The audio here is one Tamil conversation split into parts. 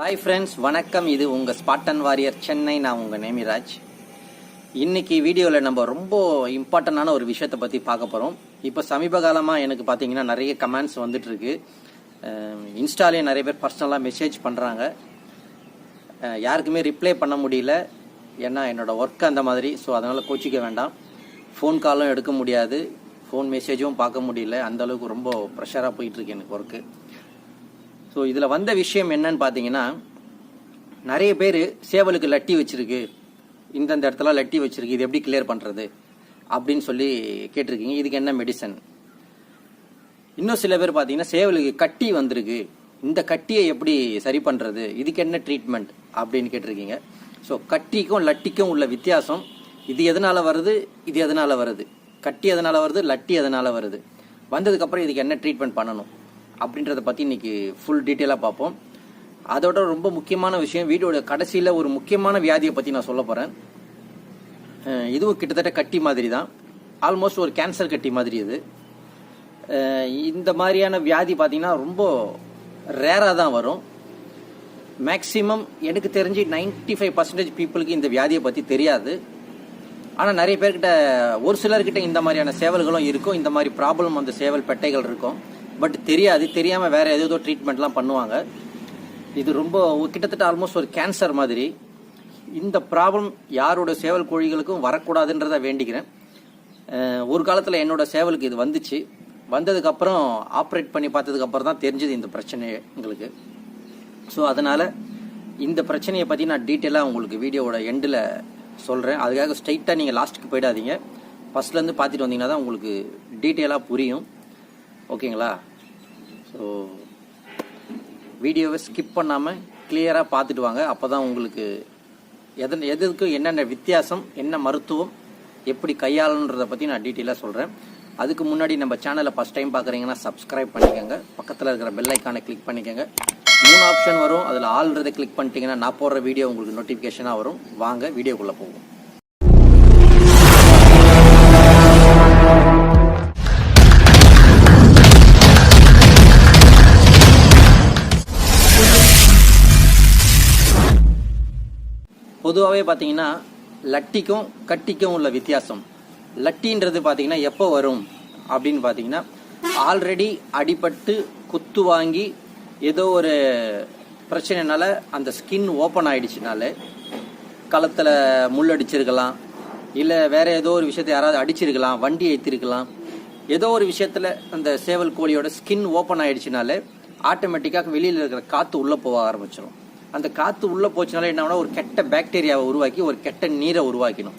ஹாய் ஃப்ரெண்ட்ஸ் வணக்கம். இது உங்கள் ஸ்பாட்டன் வாரியர் சென்னை நான் உங்கள் நேமிராஜ். இன்னைக்கு வீடியோவில் நம்ம ரொம்ப இம்பார்ட்டண்டான ஒரு விஷயத்தை பற்றி பார்க்க போகிறோம் இப்போ சமீப காலமாக எனக்கு பார்த்தீங்கன்னா நிறைய கமெண்ட்ஸ் வந்துட்டுருக்கு இன்ஸ்டாலே நிறைய பேர் பர்சனலாக மெசேஜ் பண்ணுறாங்க யாருக்குமே ரிப்ளை பண்ண முடியல. ஏன்னா என்னோட ஒர்க் அந்த மாதிரி ஸோ அதனால் கோச்சிக்க வேண்டாம். ஃபோன் காலும் எடுக்க முடியாது. ஃபோன் மெசேஜும் பார்க்க முடியல. அந்த அளவுக்கு ரொம்ப ப்ரெஷராக போயிட்டுருக்கு எனக்கு ஒர்க்கு ஸோ இதில் வந்த விஷயம் என்னன்னு பார்த்தீங்கன்னா நிறைய பேர் சேவலுக்கு லட்டி வச்சிருக்கு. இந்தந்த இடத்துல லட்டி வச்சிருக்கு. இது எப்படி கிளியர் பண்ணுறது அப்படின்னு சொல்லி கேட்டிருக்கீங்க. இதுக்கு என்ன மெடிசன் இன்னும் சில பேர் பார்த்தீங்கன்னா சேவலுக்கு கட்டி வந்திருக்கு. இந்த கட்டியை எப்படி சரி பண்ணுறது இதுக்கு என்ன ட்ரீட்மெண்ட் அப்படின்னு கேட்டிருக்கீங்க. ஸோ கட்டிக்கும் லட்டிக்கும் உள்ள வித்தியாசம் இது எதனால் வருது? இது எதனால் வருது? கட்டி எதனால் வருது? லட்டி எதனால் வருது? வந்ததுக்கப்புறம் இதுக்கு என்ன ட்ரீட்மெண்ட் பண்ணணும்? அப்படின்றத பற்றி இன்னைக்கு ஃபுல் டீட்டெயிலாக பார்ப்போம். அதோட ரொம்ப முக்கியமான விஷயம் வீடியோட கடைசியில் ஒரு முக்கியமான வியாதியை பற்றி நான் சொல்ல போகிறேன் இதுவும் கிட்டத்தட்ட கட்டி மாதிரி தான் ஆல்மோஸ்ட் ஒரு கேன்சர் கட்டி மாதிரி இது. இந்த மாதிரியான வியாதி பார்த்தீங்கன்னா ரொம்ப ரேராக தான் வரும். மேக்ஸிமம் எனக்கு தெரிஞ்சு 95% ஃபைவ் பர்சன்டேஜ் பீப்புளுக்கு இந்த வியாதியை பற்றி தெரியாது. ஆனால் நிறைய பேர்கிட்ட ஒரு சிலர்கிட்ட இந்த மாதிரியான சேவல்களும் இருக்கும். இந்த மாதிரி ப்ராப்ளம் அந்த சேவல் பெட்டைகள் இருக்கும். பட் தெரியாது தெரியாமல் வேற ஏதோ ட்ரீட்மெண்ட்லாம் பண்ணுவாங்க. இது ரொம்ப கிட்டத்தட்ட ஆல்மோஸ்ட் ஒரு கேன்சர் மாதிரி. இந்த ப்ராப்ளம் யாரோட சேவல் கோழிகளுக்கும் வரக்கூடாதுன்றத வேண்டிக்கிறேன். ஒரு காலத்தில் என்னோட சேவலுக்கு இது வந்துச்சு. வந்ததுக்கப்புறம் ஆப்ரேட் பண்ணி பார்த்ததுக்கப்புறம் தான் தெரிஞ்சது இந்த பிரச்சனை எங்களுக்கு. ஸோ அதனால் இந்த பிரச்சனையை பற்றி நான் டீட்டெயிலாக உங்களுக்கு வீடியோவோட எண்டில் சொல்கிறேன் அதுக்காக ஸ்ட்ரைட்டாக நீங்கள் லாஸ்ட்டுக்கு போயிடாதீங்க. ஃபஸ்ட்லேருந்து பார்த்துட்டு வந்தீங்கன்னா தான் உங்களுக்கு டீட்டெயிலாக புரியும். ஓகேங்களா? ஸோ வீடியோவை ஸ்கிப் பண்ணாமல் கிளியராக பார்த்துட்டு வாங்க. அப்போ தான் உங்களுக்கு எதன் எதுக்கு என்னென்ன வித்தியாசம் என்ன மருத்துவம் எப்படி கையாளணுன்றதை பற்றி நான் டீட்டெயிலாக சொல்கிறேன் அதுக்கு முன்னாடி நம்ம சேனலை ஃபஸ்ட் டைம் பார்க்குறீங்கன்னா சப்ஸ்கிரைப் பண்ணிக்கோங்க. பக்கத்தில் இருக்கிற பெல் ஐக்கானை கிளிக் பண்ணிக்கோங்க. மூணு ஆப்ஷன் வரும். அதில் ஆல்ரெடி கிளிக் பண்ணிட்டீங்கன்னா நான் போடுற வீடியோ உங்களுக்கு நோட்டிஃபிகேஷனாக வரும். வாங்க வீடியோக்குள்ளே போகும் பொதுவாகவே பார்த்தீங்கன்னா லட்டிக்கும் கட்டிக்கும் உள்ள வித்தியாசம். லட்டின்றது பார்த்தீங்கன்னா எப்போ வரும் அப்படின்னு பார்த்தீங்கன்னா ஆல்ரெடி அடிபட்டு குத்து வாங்கி ஏதோ ஒரு பிரச்சனைனால அந்த ஸ்கின் ஓப்பன் ஆயிடுச்சுனால களத்தில் முள் அடிச்சிருக்கலாம் இல்லை வேற ஏதோ ஒரு விஷயத்தை யாராவது அடிச்சிருக்கலாம் வண்டி ஏற்றிருக்கலாம் ஏதோ ஒரு விஷயத்தில் அந்த சேவல் கோழியோட ஸ்கின் ஓப்பன் ஆயிடுச்சுனாலே ஆட்டோமேட்டிக்காக வெளியில் இருக்கிற காற்று உள்ளே போக ஆரம்பிச்சிடும் அந்த காற்று உள்ளே போச்சுனால என்ன ஒரு கெட்ட பாக்டீரியாவை உருவாக்கி ஒரு கெட்ட நீரை உருவாக்கிடும்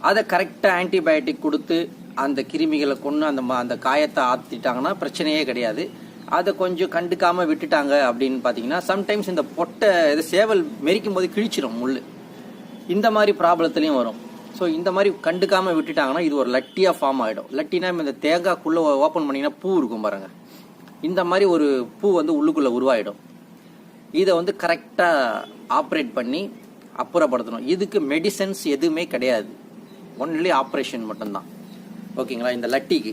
அதை கரெக்டாக ஆன்டிபயோட்டிக் கொடுத்து அந்த கிருமிகளை கொண்டு அந்த ம- அந்த காயத்தை ஆற்றிட்டாங்கன்னா பிரச்சனையே கிடையாது. அதை கொஞ்சம் கண்டுக்காமல் விட்டுட்டாங்க அப்படின்னு பார்த்தீங்கன்னா சம்டைம்ஸ் இந்த பொட்டை இது சேவல் மெரிக்கும் போது கிழிச்சிடும் முள் இந்த மாதிரி ப்ராப்ளத்துலேயும் வரும். ஸோ இந்த மாதிரி கண்டுக்காமல் விட்டுட்டாங்கன்னா இது ஒரு லட்டியாக ஃபார்ம் ஆகிடும் லட்டினா இந்த தேங்காய்க்குள்ளே ஓப்பன் பண்ணிங்கன்னா பூ இருக்கும் பாருங்கள் இந்த மாதிரி ஒரு பூ வந்து உள்ளுக்குள்ளே உருவாயிடும். இதை வந்து கரெக்டாக ஆப்ரேட் பண்ணி அப்புறப்படுத்தணும். இதுக்கு மெடிசன்ஸ் எதுவுமே கிடையாது. ஒன்லி ஆப்ரேஷன் மட்டும்தான். ஓகேங்களா இந்த லட்டிக்கு.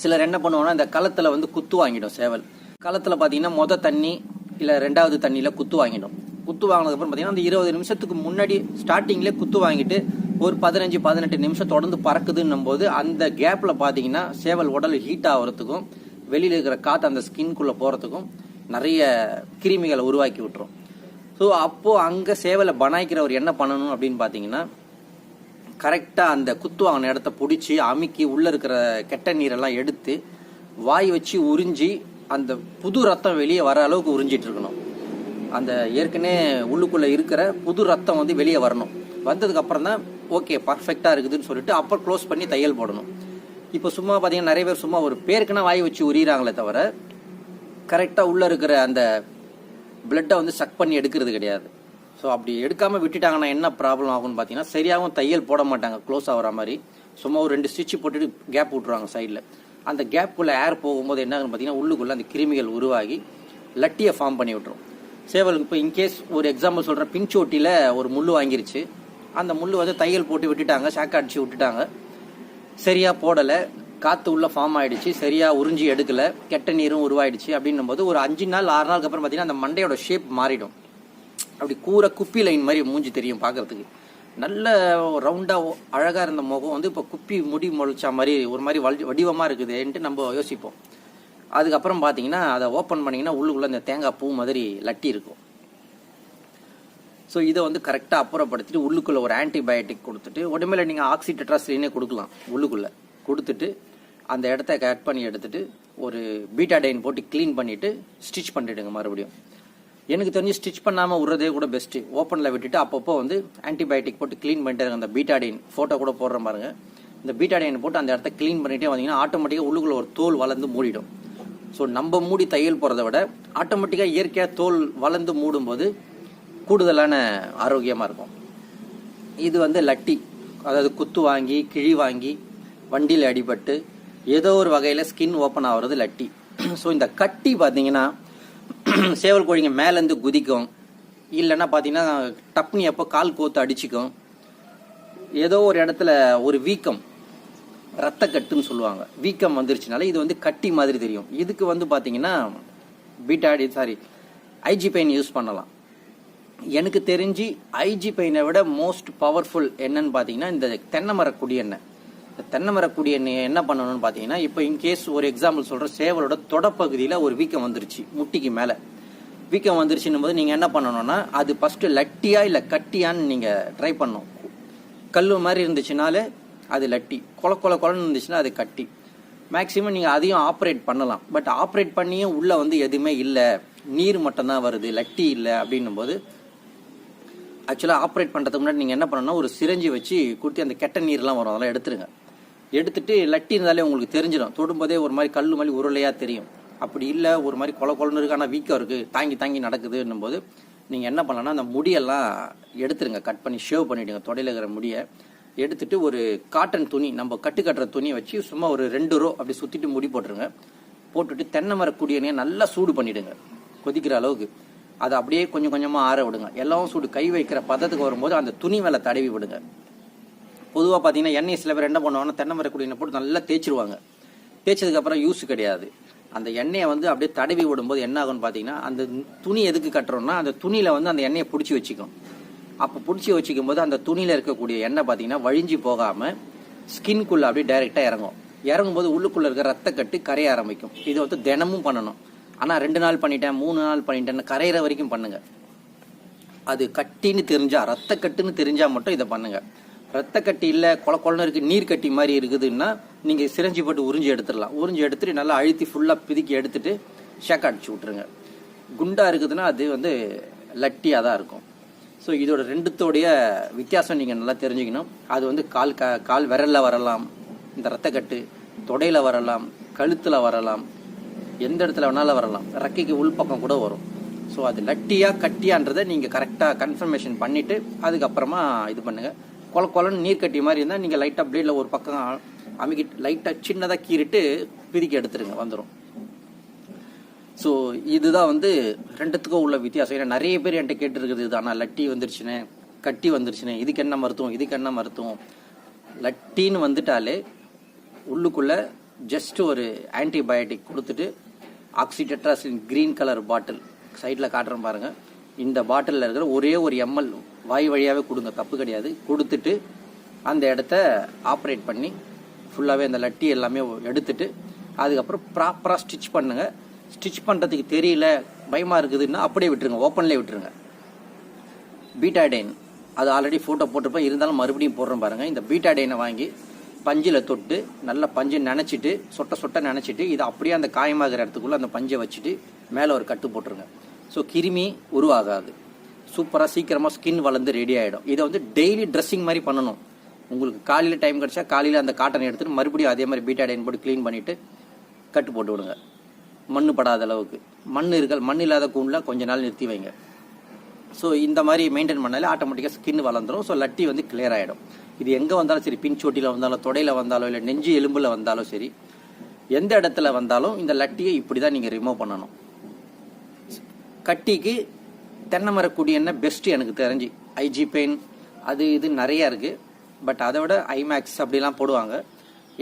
சிலர் என்ன பண்ணுவாங்கன்னா இந்த களத்தில் வந்து குத்து வாங்கிடும் சேவல். களத்தில் பார்த்தீங்கன்னா மொத தண்ணி இல்லை ரெண்டாவது தண்ணியில் குத்து வாங்கிடும். குத்து வாங்கினதுக்கப்புறம் பார்த்தீங்கன்னா அந்த இருபது நிமிஷத்துக்கு முன்னாடி ஸ்டார்டிங்லேயே குத்து வாங்கிட்டு ஒரு பதினஞ்சு பதினெட்டு நிமிஷம் தொடர்ந்து பறக்குதுன்னும் போது அந்த கேப்பில் பார்த்தீங்கன்னா சேவல் உடல் ஹீட் ஆகிறதுக்கும் வெளியில் இருக்கிற காற்று அந்த ஸ்கின்குள்ளே போகிறதுக்கும் நிறைய கிருமிகளை உருவாக்கி விட்டுரும். ஸோ அப்போது அங்கே சேவலை பனாய்க்கிறவர் என்ன பண்ணணும் அப்படின்னு பார்த்தீங்கன்னா கரெக்டாக அந்த குத்து வாங்கின இடத்த பிடிச்சி அமுக்கி உள்ளே இருக்கிற கெட்ட நீரெல்லாம் எடுத்து வாய் வச்சு உறிஞ்சி அந்த புது ரத்தம் வெளியே வர அளவுக்கு உறிஞ்சிட்டு இருக்கணும். அந்த ஏற்கனவே உள்ளுக்குள்ளே இருக்கிற புது ரத்தம் வந்து வெளியே வரணும். வந்ததுக்கப்புறம் தான் ஓகே பர்ஃபெக்டாக இருக்குதுன்னு சொல்லிட்டு அப்புறம் க்ளோஸ் பண்ணி தையல் போடணும். இப்போ சும்மா பார்த்தீங்கன்னா நிறைய பேர் சும்மா ஒரு பேருக்குன்னா வாய் வச்சு உரியிறாங்களே தவிர கரெக்டாக உள்ளே இருக்கிற அந்த பிளட்டை வந்து சக் பண்ணி எடுக்கிறது கிடையாது. ஸோ அப்படி எடுக்காமல் விட்டுட்டாங்கன்னா என்ன ப்ராப்ளம் ஆகும்னு பார்த்தீங்கன்னா சரியாகவும் தையல் போட மாட்டாங்க க்ளோஸ் ஆகிற மாதிரி. சும்மா ஒரு ரெண்டு ஸ்டிச்சு போட்டுட்டு கேப் விட்ருவாங்க சைடில் அந்த கேப்புக்குள்ளே ஏர் போகும்போது என்ன ஆகுன்னு பார்த்தீங்கன்னா உள்ளுக்குள்ளே அந்த கிருமிகள் உருவாகி லட்டியை ஃபார்ம் பண்ணி விட்டுரும். சேவலுக்கு இப்போ இன்கேஸ் ஒரு எக்ஸாம்பிள் சொல்கிறேன் பின்ச்சோட்டியில் ஒரு முள் வாங்கிருச்சு. அந்த முள் வந்து தையல் போட்டு விட்டுட்டாங்க ஷாக் அடித்து விட்டுட்டாங்க. சரியாக போடலை. காற்று உள்ள ஃபார்ம் ஆயிடுச்சு. சரியாக உறிஞ்சி எடுக்கல. கெட்ட நீரும் உருவாயிடுச்சு அப்படின்னும் போது ஒரு அஞ்சு நாள் ஆறு நாளுக்கு அப்புறம் பார்த்தீங்கன்னா அந்த மண்டையோட ஷேப் மாறிடும். அப்படி கூரை குப்பி லைன் மாதிரி மூஞ்சி தெரியும் பார்க்கறதுக்கு நல்ல ரவுண்டாக அழகாக இருந்த முகம் வந்து இப்போ குப்பி முடி முளைச்சா மாதிரி ஒரு மாதிரி வடி வடிவமாக இருக்குதுன்ட்டு நம்ம யோசிப்போம். அதுக்கப்புறம் பார்த்தீங்கன்னா அதை ஓப்பன் பண்ணிங்கன்னா உள்ளுக்குள்ளே இந்த தேங்காய் பூ மாதிரி லட்டி இருக்கும். ஸோ இதை வந்து கரெக்டாக அப்புறப்படுத்திட்டு உள்ளுக்குள்ளே ஒரு ஆன்டிபயோட்டிக் கொடுத்துட்டு உடம்புல நீங்கள் ஆக்சிடெட்ராஸ்லினே கொடுக்கலாம் உள்ளுக்குள்ளே. கொடுத்துட்டு அந்த இடத்த கட் பண்ணி எடுத்துட்டு ஒரு பீட்டாடைன் போட்டு க்ளீன் பண்ணிவிட்டு ஸ்டிச் பண்ணிவிடுங்க மறுபடியும். எனக்கு தெரிஞ்சு ஸ்டிச் பண்ணாமல் விட்றதே கூட பெஸ்ட்டு ஓப்பனில் விட்டுட்டு அப்பப்போ வந்து ஆன்டிபயோட்டிக் போட்டு க்ளீன் பண்ணிட்டு அந்த பீட்டாடைன் ஃபோட்டோ கூட போடுற பாருங்க. இந்த பீட்டாடைன் போட்டு அந்த இடத்த க்ளீன் பண்ணிட்டே வந்தீங்கன்னா ஆட்டோமேட்டிக்காக உள்ளுக்குள்ள ஒரு தோல் வளர்ந்து மூடிடும். ஸோ நம்ம மூடி தையல் போகிறத விட ஆட்டோமேட்டிக்காக இயற்கையாக தோல் வளர்ந்து மூடும்போது கூடுதலான ஆரோக்கியமாக இருக்கும். இது வந்து லட்டி அதாவது குத்து வாங்கி கிழி வாங்கி வண்டியில் அடிபட்டு ஏதோ ஒரு வகையில் ஸ்கின் ஓப்பன் ஆகுறது லட்டி. ஸோ இந்த கட்டி பார்த்தீங்கன்னா சேவல் கோழிங்க மேலேருந்து குதிக்கும். இல்லைன்னா பார்த்தீங்கன்னா டப்னி அப்போ கால் கோத்து அடிச்சுக்கும். ஏதோ ஒரு இடத்துல ஒரு வீக்கம் ரத்த கட்டுன்னு சொல்லுவாங்க. வீக்கம் வந்துருச்சுனால இது வந்து கட்டி மாதிரி தெரியும். இதுக்கு வந்து பார்த்தீங்கன்னா பீட்டாடி சாரி ஐஜி பெயின் யூஸ் பண்ணலாம். எனக்கு தெரிஞ்சு ஐஜி பெயினை விட மோஸ்ட் பவர்ஃபுல் என்னன்னு பார்த்தீங்கன்னா இந்த தென்னை மர குடி எண்ணெய். தென்னை மரக்கூடிய எண்ணெய் என்ன பண்ணணும்னு பார்த்தீங்கன்னா இப்போ இன்கேஸ் ஒரு எக்ஸாம்பிள் சொல்கிற சேவலோட தொடப்பகுதியில் ஒரு வீக்கம் வந்துருச்சு முட்டிக்கு மேலே. வீக்கம் வந்துருச்சுன்னும் போது நீங்கள் என்ன பண்ணணும்னா அது ஃபஸ்ட்டு லட்டியா இல்லை கட்டியான்னு நீங்கள் ட்ரை பண்ணணும். கல் மாதிரி இருந்துச்சுனாலே அது லட்டி. கொல கொல கொலன்னு இருந்துச்சுன்னா அது கட்டி. மேக்ஸிமம் நீங்கள் அதையும் ஆப்ரேட் பண்ணலாம். பட் ஆப்ரேட் பண்ணியும் உள்ளே வந்து எதுவுமே இல்லை. நீர் மட்டும்தான் வருது லட்டி இல்லை அப்படின்னும் போது ஆக்சுவலாக ஆப்ரேட் பண்ணுறதுக்கு முன்னாடி நீங்கள் என்ன பண்ணணும்னா ஒரு சிரஞ்சி வச்சு கொடுத்து அந்த கெட்ட நீர்லாம் வரும் அதெல்லாம் எடுத்துருங்க. எடுத்துட்டு லட்டி இருந்தாலே உங்களுக்கு தெரிஞ்சிடும். தொடும்போதே ஒரு மாதிரி கல் மாதிரி உருளையாக தெரியும். அப்படி இல்லை ஒரு மாதிரி கொல கொலன்னு இருக்கு ஆனால் வீக்கம் இருக்குது தாங்கி தாங்கி நடக்குதுன்னும் போது நீங்கள் என்ன பண்ணலாம்னா அந்த முடியெல்லாம் எடுத்துருங்க. கட் பண்ணி ஷேவ் பண்ணிவிடுங்க தொடையில் இருக்கிற முடியை. எடுத்துட்டு ஒரு காட்டன் துணி நம்ம கட்டு கட்டுற துணியை வச்சு சும்மா ஒரு ரெண்டு ரோ அப்படி சுற்றிட்டு முடி போட்டுருங்க. போட்டுட்டு தென்னை மர குடியனையை நல்லா சூடு பண்ணிவிடுங்க கொதிக்கிற அளவுக்கு. அதை அப்படியே கொஞ்சம் கொஞ்சமாக ஆற விடுங்க. எல்லாம் சூடு. கை வைக்கிற பதத்துக்கு வரும்போது அந்த துணி மேலே தடவி விடுங்க. பொதுவாக பார்த்தீங்கன்னா எண்ணெய் சில பேர் என்ன பண்ணுவாங்கன்னா தென்னை மர போட்டு நல்லா தேய்ச்சிருவாங்க. தேய்ச்சதுக்கப்புறம் யூஸ் கிடையாது. அந்த எண்ணெயை வந்து அப்படியே தடவி விடும்போது என்ன ஆகும்னு பார்த்தீங்கன்னா அந்த துணி எதுக்கு கட்டுறோம்னா அந்த துணியில் வந்து அந்த எண்ணெயை பிடிச்சி வச்சுக்கும். அப்போ பிடிச்சி வச்சுக்கும் போது அந்த துணியில் இருக்கக்கூடிய எண்ணெய் பார்த்தீங்கன்னா வழிஞ்சு போகாமல் ஸ்கின்குள்ளே அப்படியே டைரெக்டாக இறங்கும். இறங்கும்போது உள்ளுக்குள்ளே இருக்க ரத்த கட்டு கரைய ஆரம்பிக்கும். இதை வந்து தினமும் பண்ணணும். ஆனால் ரெண்டு நாள் பண்ணிட்டேன் மூணு நாள் பண்ணிட்டேன்னு கரையிற வரைக்கும் பண்ணுங்கள் அது கட்டின்னு தெரிஞ்சால் ரத்த கட்டுன்னு தெரிஞ்சால் மட்டும் இதை பண்ணுங்கள் ரத்த கட்டி இல்லை கொல கொலன்னு இருக்கு நீர் கட்டி மாதிரி இருக்குதுன்னா நீங்கள் சிரஞ்சி போட்டு உறிஞ்சி எடுத்துடலாம். உறிஞ்சி எடுத்துட்டு நல்லா அழுத்தி ஃபுல்லாக பிதுக்கி எடுத்துட்டு ஷேக் அடிச்சு விட்ருங்க குண்டாக இருக்குதுன்னா அது வந்து லட்டியாக தான் இருக்கும். ஸோ இதோட ரெண்டுத்தோடைய வித்தியாசம் நீங்கள் நல்லா தெரிஞ்சுக்கணும். அது வந்து கால் க கால் விரலில் வரலாம் இந்த ரத்தக்கட்டு தொடையில் வரலாம் கழுத்தில் வரலாம் எந்த இடத்துல வேணாலும் வரலாம். ரெக்கைக்கு உள்பக்கம் கூட வரும். ஸோ அது லட்டியாக கட்டியான்றதை நீங்கள் கரெக்டாக கன்ஃபர்மேஷன் பண்ணிவிட்டு அதுக்கப்புறமா இது பண்ணுங்கள் கொல கொலன்னு நீர் கட்டி மாதிரி இருந்தால் நீங்கள் லைட்டாக பிளேடில் ஒரு பக்கம் அமுக்கிட்டு லைட்டாக சின்னதாக கீறிட்டு பிரிக்கி எடுத்துருங்க வந்துடும் ஸோ இதுதான் வந்து ரெண்டுத்துக்கும் உள்ள வித்தியாசம். ஏன்னா நிறைய பேர் என்கிட்ட கேட்டுருக்குது இது ஆனால் லட்டி வந்துருச்சுன்னு கட்டி வந்துருச்சுனே இதுக்கு என்ன மருத்துவம் இதுக்கு என்ன மருத்துவம்? லட்டின்னு வந்துட்டாலே உள்ளுக்குள்ள ஜஸ்ட் ஒரு ஆன்டிபயோட்டிக் கொடுத்துட்டு ஆக்சிடெட்ராசின் கிரீன் கலர் பாட்டில் சைடில் காட்டுறேன் பாருங்கள் இந்த பாட்டிலில் இருக்கிற ஒரே ஒரு எம்எல் வாய் வழியாகவே கொடுங்க தப்பு கிடையாது. கொடுத்துட்டு அந்த இடத்த ஆப்ரேட் பண்ணி ஃபுல்லாகவே அந்த லட்டி எல்லாமே எடுத்துட்டு அதுக்கப்புறம் ப்ராப்பராக ஸ்டிச் பண்ணுங்க. ஸ்டிச் பண்ணுறதுக்கு தெரியல பயமாக இருக்குதுன்னா அப்படியே விட்டுருங்க ஓப்பன்லேயே விட்டுருங்க. பீட்டாடைன் அது ஆல்ரெடி ஃபோட்டோ போட்டிருப்பேன். இருந்தாலும் மறுபடியும் போடுறோம் பாருங்கள் இந்த பீட்டாடைனை வாங்கி பஞ்சில் தொட்டு நல்லா பஞ்சை நினச்சிட்டு சொட்ட சொட்ட நினச்சிட்டு இதை அப்படியே அந்த காயமாகிற இடத்துக்குள்ளே அந்த பஞ்சை வச்சுட்டு மேலே ஒரு கட்டு போட்டுருங்க. ஸோ கிருமி உருவாகாது. சூப்பராக சீக்கிரமாக ஸ்கின் வளர்ந்து ரெடி ஆகிடும் இதை வந்து டெய்லி ட்ரெஸ்ஸிங் மாதிரி பண்ணணும். உங்களுக்கு காலையில் டைம் கிடச்சா காலையில் அந்த காட்டனை எடுத்துட்டு மறுபடியும் அதே மாதிரி பீட்டாடைன் போட்டு க்ளீன் பண்ணிவிட்டு கட்டு போட்டு விடுங்க. மண் படாத அளவுக்கு. மண் இருக்கல் மண் இல்லாத கூண்டில் கொஞ்ச நாள் நிறுத்தி வைங்க. ஸோ இந்த மாதிரி மெயின்டைன் பண்ணாலே ஆட்டோமேட்டிக்காக ஸ்கின் வளர்ந்துடும் ஸோ லட்டி வந்து கிளியர் ஆகிடும் இது எங்கே வந்தாலும் சரி பின்சோட்டியில் வந்தாலும் தொடையில் வந்தாலும் இல்லை நெஞ்சு எலும்பில் வந்தாலும் சரி எந்த இடத்துல வந்தாலும் இந்த லட்டியை இப்படி தான் நீங்கள் ரிமூவ் பண்ணணும். கட்டிக்கு தென்னை மரக்குடி என்ன பெஸ்ட்டு எனக்கு தெரிஞ்சு. ஐஜி பெயின் அது இது நிறைய இருக்குது பட் அதை விட ஐமேக்ஸ் அப்படிலாம் போடுவாங்க.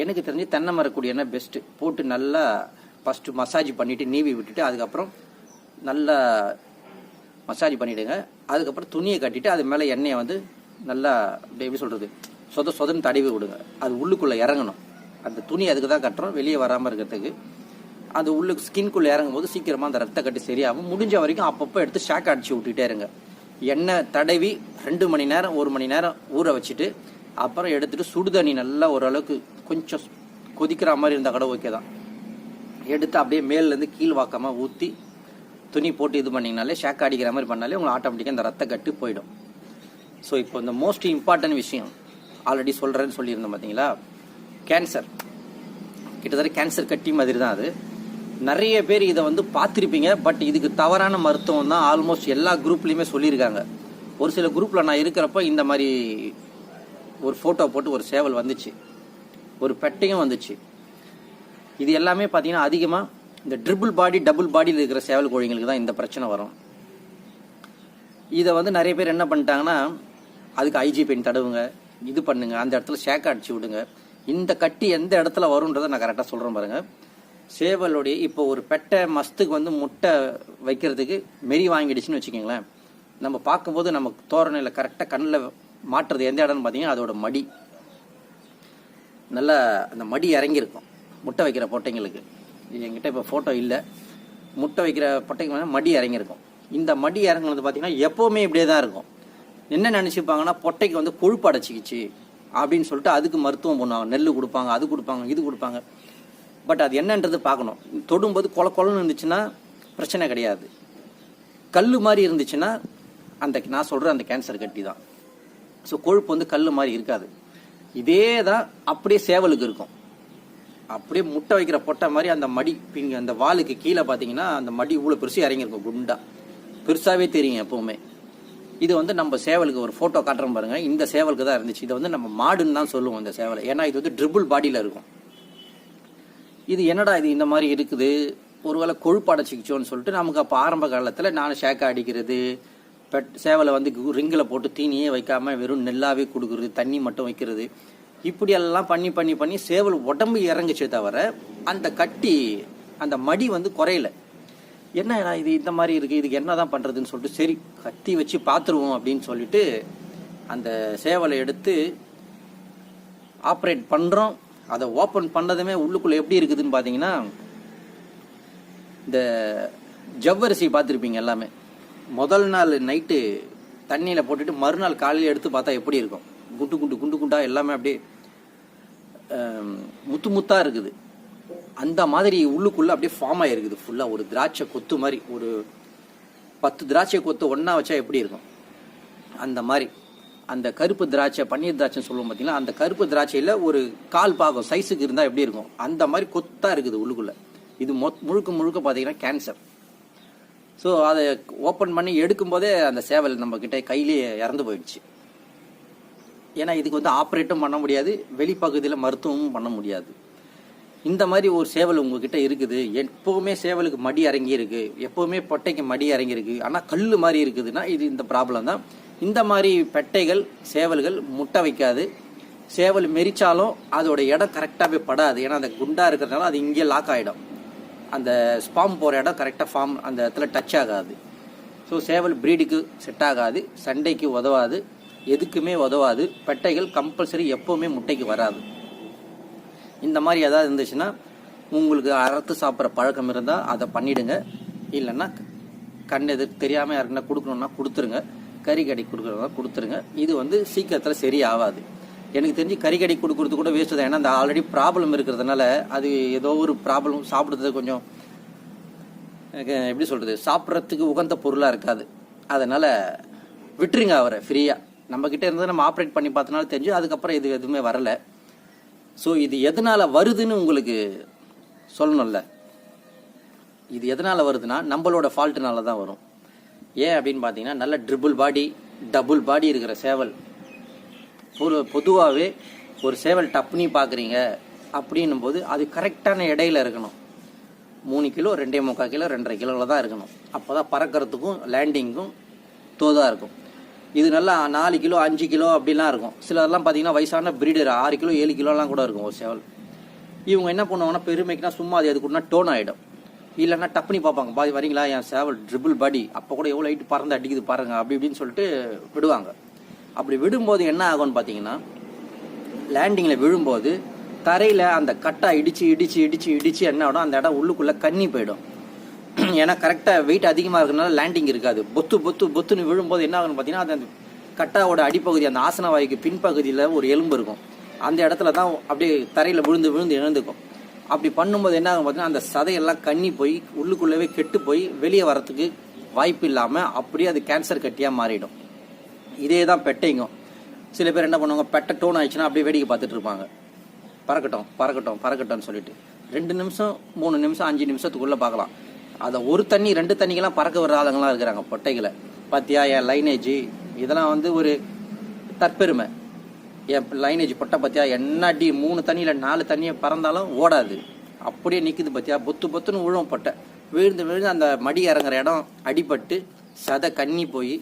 எனக்கு தெரிஞ்சு தென்னை மரக்குடி என்ன பெஸ்ட்டு போட்டு நல்லா ஃபஸ்ட்டு மசாஜ் பண்ணிவிட்டு நீவி விட்டுட்டு அதுக்கப்புறம் நல்லா மசாஜ் பண்ணிவிடுங்க அதுக்கப்புறம் துணியை கட்டிட்டு அது மேலே எண்ணெயை வந்து நல்லா எப்படி சொல்கிறது சொத சொதன்னு தடவி விடுங்க. அது உள்ளுக்குள்ளே இறங்கணும். அந்த துணி அதுக்கு தான் கட்டுறோம். வெளியே வராமல் இருக்கிறதுக்கு. அது உள்ள ஸ்கின்குள்ளே இறங்கும் போது சீக்கிரமாக அந்த ரத்த கட்டு சரியாகும். முடிஞ்ச வரைக்கும் அப்பப்போ எடுத்து ஷாக் அடிச்சு விட்டுட்டே இருங்க. எண்ணெய் தடவி ரெண்டு மணி நேரம் ஒரு மணி நேரம் ஊற வச்சுட்டு அப்புறம் எடுத்துட்டு சுடுதண்ணி நல்லா ஓரளவுக்கு கொஞ்சம் கொதிக்கிற மாதிரி இருந்தால் கூட ஓகே தான். எடுத்து அப்படியே மேலேருந்து கீழ் வாக்காமல் ஊற்றி துணி போட்டு இது பண்ணிங்கனாலே ஷேக் அடிக்கிற மாதிரி பண்ணாலே உங்களுக்கு ஆட்டோமேட்டிக்காக இந்த ரத்த கட்டு போயிடும். ஸோ இப்போ இந்த மோஸ்ட் இம்பார்ட்டன்ட் விஷயம் ஆல்ரெடி சொல்கிறேன்னு சொல்லியிருந்தேன் பார்த்தீங்களா கேன்சர் கிட்டத்தட்ட கேன்சர் கட்டி மாதிரி தான் அது. நிறைய பேர் இதை வந்து பார்த்துருப்பீங்க பட் இதுக்கு தவறான மருத்துவம் தான் ஆல்மோஸ்ட் எல்லா குரூப்லேயுமே சொல்லியிருக்காங்க. ஒரு சில குரூப்பில் நான் இருக்கிறப்ப இந்த மாதிரி ஒரு ஃபோட்டோ போட்டு ஒரு சேவல் வந்துச்சு. ஒரு பெட்டையும் வந்துச்சு. இது எல்லாமே பார்த்தீங்கன்னா அதிகமாக இந்த ட்ரிபிள் பாடி டபுள் பாடியில் இருக்கிற சேவல் கோழிங்களுக்கு தான் இந்த பிரச்சனை வரும். இதை வந்து நிறைய பேர் என்ன பண்ணிட்டாங்கன்னா அதுக்கு ஐஜி பெயின் தடவுங்க இது பண்ணுங்க அந்த இடத்துல ஷேக்கை அடிச்சு விடுங்க. இந்த கட்டி எந்த இடத்துல வரும்ன்றதை நான் கரெக்டாக சொல்கிறேன் பாருங்கள் சேவலுடைய இப்போ ஒரு பெட்டை மஸ்துக்கு வந்து முட்டை வைக்கிறதுக்கு மெரி வாங்கிடுச்சுன்னு வச்சுக்கோங்களேன். நம்ம பார்க்கும்போது நமக்கு தோரணையில் கரெக்டாக கண்ணில் மாட்டுறது எந்த இடம்னு பார்த்தீங்கன்னா அதோட மடி. நல்லா அந்த மடி இறங்கியிருக்கும். முட்டை வைக்கிற பொட்டைங்களுக்கு. என்கிட்ட இப்போ ஃபோட்டோ இல்லை. முட்டை வைக்கிற பொட்டைங்க மடி இறங்கியிருக்கும். இந்த மடி இறங்குனது பார்த்தீங்கன்னா எப்போவுமே இப்படியே தான் இருக்கும். என்ன நினச்சிப்பாங்கன்னா பொட்டைக்கு வந்து கொழுப்பு அடைச்சிக்கிச்சு அப்படின்னு சொல்லிட்டு அதுக்கு மருத்துவம் பண்ணுவாங்க. நெல் கொடுப்பாங்க அது கொடுப்பாங்க இது கொடுப்பாங்க. பட் அது என்னன்றது பார்க்கணும். தொடும்போது கொல கொலன்னு இருந்துச்சுன்னா பிரச்சனை கிடையாது. கல் மாதிரி இருந்துச்சுன்னா அந்த நான் சொல்கிற அந்த கேன்சர் கட்டி தான். ஸோ கொழுப்பு வந்து கல் மாதிரி இருக்காது. இதே தான் அப்படியே சேவலுக்கு இருக்கும். அப்படியே முட்டை வைக்கிற பொட்டை மாதிரி அந்த மடி பின் அந்த வாலுக்கு கீழே பார்த்தீங்கன்னா அந்த மடி இவ்வளோ பெருசு இறங்கியிருக்கும் குண்டா. பெருசாகவே தெரியும் எப்பவுமே. இது வந்து நம்ம சேவலுக்கு ஒரு ஃபோட்டோ காட்டுறோம் பாருங்க. இந்த சேவலுக்கு தான் இருந்துச்சு. இதை வந்து நம்ம மாடுன்னு தான் சொல்லுவோம் இந்த சேவலை. ஏன்னா இது வந்து ட்ரிபிள் பாடியில் இருக்கும். இது என்னடா இது இந்த மாதிரி இருக்குது? ஒருவேளை கொழுப்பு அடைச்சிக்கிச்சோன்னு சொல்லிட்டு நமக்கு அப்போ ஆரம்ப காலத்தில் நான் ஷேக்கா அடிக்கிறது பெட் சேவலை வந்து ரிங்கில் போட்டு தீனியே வைக்காமல் வெறும் நெல்லாவே கொடுக்குறது தண்ணி மட்டும் வைக்கிறது. இப்படியெல்லாம் பண்ணி பண்ணி பண்ணி சேவல் உடம்பு இறங்குச்சே தவிர அந்த கட்டி அந்த மடி வந்து குறையல. என்ன இது இந்த மாதிரி இருக்குது இதுக்கு என்ன தான் பண்ணுறதுன்னு சொல்லிட்டு சரி கத்தி வச்சு பார்த்துருவோம் அப்படின்னு சொல்லிட்டு அந்த சேவலை எடுத்து ஆப்ரேட் பண்ணுறோம் அதை ஓப்பன் பண்ணதுமே உள்ளுக்குள்ளே எப்படி இருக்குதுன்னு பார்த்தீங்கன்னா இந்த ஜவ்வரிசி பார்த்துருப்பீங்க எல்லாமே. முதல் நாள் நைட்டு தண்ணியில் போட்டுட்டு மறுநாள் காலையில் எடுத்து பார்த்தா எப்படி இருக்கும்? குண்டு குண்டு குண்டு குண்டா எல்லாமே அப்படியே முத்து முத்தா இருக்குது. அந்த மாதிரி உள்ளுக்குள்ள அப்படியே ஃபார்ம் ஆயிருக்குது. ஃபுல்லா ஒரு திராட்சை கொத்து மாதிரி ஒரு பத்து திராட்சை கொத்து ஒன்றா வச்சா எப்படி இருக்கும்? அந்த மாதிரி. அந்த கருப்பு திராட்சை பன்னீர் திராட்சைன்னு சொல்லுவோம் பார்த்தீங்களா அந்த கருப்பு திராட்சையில் ஒரு கால் பாகம் சைஸுக்கு இருந்தால் எப்படி இருக்கும்? அந்த மாதிரி கொத்தாக இருக்குது உள்ளுக்குள்ள. இது மொத் முழுக்க முழுக்க பார்த்தீங்கன்னா கேன்சர் ஸோ அதை ஓப்பன் பண்ணி எடுக்கும்போதே அந்த சேவல் நம்ம கையிலேயே இறந்து போயிடுச்சு. ஏன்னா இதுக்கு வந்து ஆப்ரேட்டும் பண்ண முடியாது வெளிப்பகுதியில் மருத்துவமும் பண்ண முடியாது. இந்த மாதிரி ஒரு சேவல் உங்ககிட்ட இருக்குது. எப்போவுமே சேவலுக்கு மடி இறங்கி இருக்கு எப்போவுமே பொட்டைக்கு மடி இறங்கி இருக்கு ஆனால் கல் மாதிரி இருக்குதுன்னா இது இந்த ப்ராப்ளம் தான். இந்த மாதிரி பெட்டைகள் சேவல்கள் முட்டை வைக்காது. சேவல் மெரிச்சாலும் அதோட இடம் கரெக்டாக போய் படாது. ஏன்னா அந்த குண்டாக இருக்கிறதுனால அது இங்கே லாக் ஆகிடும் அந்த ஸ்பாம் போகிற இடம் கரெக்டாக ஃபார்ம் அந்த இடத்துல டச் ஆகாது. ஸோ சேவல் ப்ரீடுக்கு செட் ஆகாது. சண்டைக்கு உதவாது. எதுக்குமே உதவாது. பெட்டைகள் கம்பல்சரி எப்போவுமே முட்டைக்கு வராது. இந்த மாதிரி ஏதாவது இருந்துச்சுன்னா உங்களுக்கு அறுத்து சாப்பிட்ற பழக்கம் இருந்தால் அதை பண்ணிவிடுங்க இல்லைன்னா கண் எதிர் தெரியாமல் யாருக்குன்னா கொடுக்கணுன்னா கொடுத்துருங்க. கறிக்கடி கொடுக்குறதா கொடுத்துருங்க. இது வந்து சீக்கிரத்தில் சரி ஆகாது எனக்கு தெரிஞ்சு கறிக்கடி கொடுக்குறது கூட வேஸ்ட்டு தான். ஏன்னா அந்த ஆல்ரெடி ப்ராப்ளம் இருக்கிறதுனால அது ஏதோ ஒரு ப்ராப்ளம் சாப்பிட்றது கொஞ்சம் எப்படி சொல்கிறது சாப்பிட்றதுக்கு உகந்த பொருளாக இருக்காது. அதனால் விட்டுருங்க அவரை ஃப்ரீயாக நம்மக்கிட்ட இருந்து நம்ம ஆப்ரேட் பண்ணி பார்த்தனால தெரிஞ்சு அதுக்கப்புறம் இது எதுவுமே வரலை. ஸோ இது எதனால் வருதுன்னு உங்களுக்கு சொல்லணும்ல. இது எதனால் வருதுன்னா நம்மளோட ஃபால்ட்டுனால தான் வரும். ஏன் அப்படின்னு பார்த்தீங்கன்னா நல்ல ட்ரிபிள் பாடி டபுள் பாடி இருக்கிற சேவல். ஒரு பொதுவாகவே ஒரு சேவல் டப்னி பார்க்குறீங்க அப்படின்னும் போது அது கரெக்டான இடையில இருக்கணும். மூணு கிலோ ரெண்டே முக்கால் கிலோ ரெண்டரை கிலோவில் தான் இருக்கணும். அப்போ தான் பறக்கிறதுக்கும் லேண்டிங்க்கும் தோதாக இருக்கும். இது நல்லா நாலு கிலோ அஞ்சு கிலோ அப்படிலாம் இருக்கும். சிலர்லாம் பார்த்தீங்கன்னா வயசான பிரீடர் ஆறு கிலோ ஏழு கிலோலாம் கூட இருக்கும் ஒரு சேவல். இவங்க என்ன பண்ணுவாங்கன்னா பெருமைக்குனா சும்மா அது எதுக்குன்னா டோன் ஆகிடும் இல்லைன்னா டப்புனி பார்ப்பாங்க. பாதி வரீங்களா? என் சேவல் ட்ரிபிள் பாடி அப்போ கூட எவ்வளோ ஹைட் பறந்து அடிக்குது பாருங்க. அப்படி இப்படின்னு சொல்லிட்டு விடுவாங்க. அப்படி விடும்போது என்ன ஆகும்னு பார்த்தீங்கன்னா லேண்டிங்கில் விழும்போது தரையில் அந்த கட்டா இடிச்சு இடிச்சு இடிச்சு இடிச்சு என்ன ஆகும் அந்த இடம் உள்ளுக்குள்ளே கன்னி போயிடும். ஏன்னா கரெக்டாக வெயிட் அதிகமாக இருக்கிறனால லேண்டிங் இருக்காது. பொத்து பொத்து பொத்துன்னு விழும்போது என்ன ஆகும்னு பார்த்தீங்கன்னா அது அந்த கட்டாவோட அடிப்பகுதி அந்த ஆசன வாய்க்கு பின்பகுதியில் ஒரு எலும்பு இருக்கும். அந்த இடத்துல தான் அப்படியே தரையில் விழுந்து விழுந்து இழந்துக்கும் அப்படி பண்ணும்போது என்ன ஆகும் பார்த்தீங்கன்னா அந்த சதையெல்லாம் கண்ணி போய் உள்ளுக்குள்ளவே கெட்டு போய் வெளியே வரத்துக்கு வாய்ப்பு இல்லாமல் அப்படியே அது கேன்சர் கட்டியாக மாறிடும். இதே தான் பெட்டைங்கும். சில பேர் என்ன பண்ணுவாங்க பெட்டை டோன் ஆயிடுச்சுன்னா அப்படியே வேடிக்கை பார்த்துட்டு இருப்பாங்க. பறக்கட்டும் பறக்கட்டும் பறக்கட்டும்னு சொல்லிட்டு. ரெண்டு நிமிஷம் மூணு நிமிஷம் அஞ்சு நிமிஷத்துக்குள்ளே பார்க்கலாம். அதை ஒரு தண்ணி ரெண்டு தண்ணிக்கெல்லாம் பறக்க வர ஆளுங்களாம் இருக்கிறாங்க பொட்டைகளை. பார்த்தியா என் லைனேஜ் இதெல்லாம் வந்து ஒரு தற்பெருமை. என் லைனேஜ் பொட்டை பாத்தியா? என்ன அடி மூணு தண்ணியில் நாலு தண்ணியை பறந்தாலும் ஓடாது. அப்படியே நிற்குது பாத்தியா? பொத்து பொத்துன்னு விழும் பொட்டை. விழுந்து விழுந்து அந்த மடி இறங்குற இடம் அடிபட்டு சதை கன்னி போய்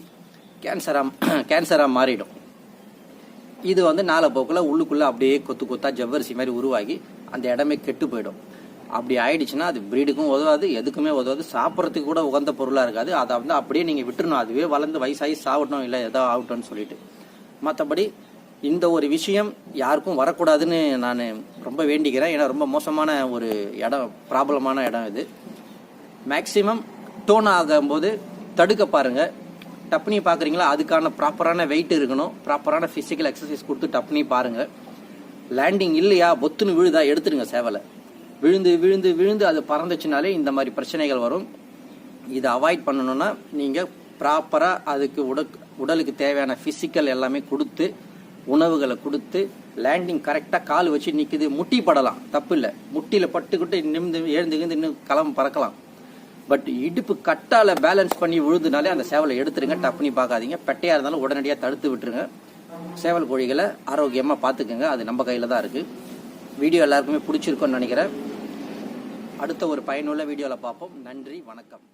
கேன்சராக கேன்சராக மாறிடும். இது வந்து நாளை போக்கில் உள்ளுக்குள்ளே அப்படியே கொத்து கொத்தா ஜவ்வரிசி மாதிரி உருவாகி அந்த இடமே கெட்டு போயிடும். அப்படி ஆயிடுச்சுன்னா அது பிரீடுக்கும் உதவாது எதுக்குமே உதவாது. சாப்பிட்றதுக்கு கூட உகந்த பொருளாக இருக்காது. அதை வந்து அப்படியே நீங்கள் விட்டுறணும். அதுவே வளர்ந்து வயசாகி சாப்பிடணும் இல்லை ஏதோ ஆகட்டும்னு சொல்லிட்டு. மற்றபடி இந்த ஒரு விஷயம் யாருக்கும் வரக்கூடாதுன்னு நான் ரொம்ப வேண்டிக்கிறேன். ஏன்னா ரொம்ப மோசமான ஒரு இடம் ப்ராப்ளமான இடம் இது. மேக்ஸிமம் டோன் ஆகும்போது தடுக்க பாருங்கள் டப்னி பார்க்குறீங்களா அதுக்கான ப்ராப்பரான வெயிட் இருக்கணும். ப்ராப்பரான ஃபிசிக்கல் எக்ஸசைஸ் கொடுத்து டப்னி பாருங்கள் லேண்டிங் இல்லையா? பொத்துன்னு விழுதா? எடுத்துருங்க சேவலை. விழுந்து விழுந்து விழுந்து அது பறந்துச்சுனாலே இந்த மாதிரி பிரச்சனைகள் வரும். இதை அவாய்ட் பண்ணணும்னா நீங்கள் ப்ராப்பராக அதுக்கு உட உடலுக்கு தேவையான ஃபிசிக்கல் எல்லாமே கொடுத்து உணவுகளை கொடுத்து லேண்டிங் கரெக்டாக கால் வச்சு நிற்குது முட்டி படலாம். தப்பு இல்லை முட்டியில் பட்டுக்கிட்டு நிமிந்து எழுந்துக்கிந்து இன்னும் களம் பறக்கலாம். பட் இடுப்பு கட்டால பேலன்ஸ் பண்ணி விழுதுனாலே அந்த சேவலை எடுத்துருங்க. டப்புனி பார்க்காதீங்க. பெட்டையாக இருந்தாலும் உடனடியாக தடுத்து விட்டுருங்க. சேவல் கோழிகளை ஆரோக்கியமாக பார்த்துக்குங்க. அது நம்ம கையில் தான் இருக்குது வீடியோ எல்லாருக்குமே பிடிச்சிருக்கோன்னு நினைக்கிறேன். அடுத்த ஒரு பயனுள்ள வீடியோவில் பார்ப்போம். நன்றி. வணக்கம்.